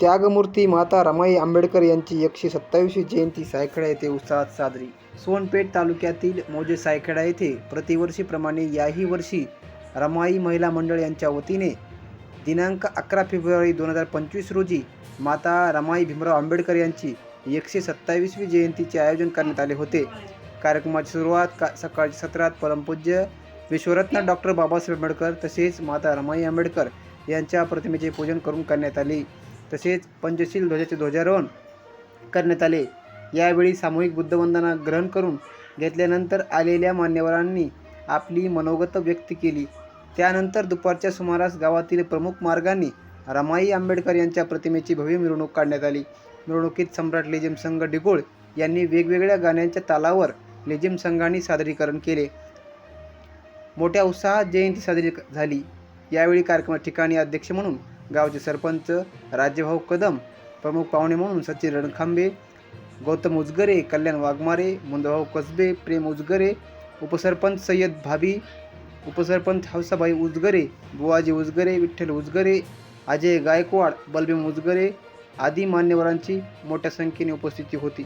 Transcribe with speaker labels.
Speaker 1: त्यागमूर्ती माता रमाई आंबेडकर यांची एकशे सत्तावीसवी जयंती सायखेडा येथे उत्साहात साजरी. सोनपेठ तालुक्यातील मोजे सायखेडा येथे प्रतिवर्षीप्रमाणे याही वर्षी रमाई महिला मंडळ यांच्या वतीने दिनांक अकरा फेब्रुवारी दोन हजार पंचवीस रोजी माता रमाई भीमराव आंबेडकर यांची एकशे सत्तावीसवी जयंतीचे आयोजन करण्यात आले होते. कार्यक्रमाची सुरुवात का सकाळच्या सत्रात परमपूज्य विश्वरत्न डॉक्टर बाबासाहेब आंबेडकर तसेच माता रमाई आंबेडकर यांच्या प्रतिमेचे पूजन करून करण्यात आले. तसेच पंचशील ध्वजाचे ध्वजारोहण करण्यात आले. यावेळी सामूहिक बुद्धवंदना ग्रहण करून घेतल्यानंतर आलेल्या मान्यवरांनी आपली मनोगत व्यक्त केली. त्यानंतर दुपारच्या सुमारास गावातील प्रमुख मार्गांनी रमाई आंबेडकर यांच्या प्रतिमेची भव्य मिरवणूक काढण्यात आली. मिरवणुकीत सम्राट लेझिम संघ डिगोळ यांनी वेगवेगळ्या गाण्यांच्या तालावर लेझिम संघांनी सादरीकरण केले. मोठ्या उत्साहात जयंती साजरी झाली. यावेळी कार्यक्रमा ठिकाणी अध्यक्ष म्हणून गावचे सरपंच राज्यभाऊ कदम प्रमुख पाहुणे म्हणून सचिन रणखांबे गौतम उजगरे कल्याण वाघमारे मुंदभाऊ कसबे प्रेम उजगरे उपसरपंच सय्यद भाभी उपसरपंच हौसाबाई उजगरे बुवाजी उजगरे विठ्ठल उजगरे अजय गायकवाड बलबीम उजगरे आदी मान्यवरांची मोठ्या संख्येने उपस्थिती होती.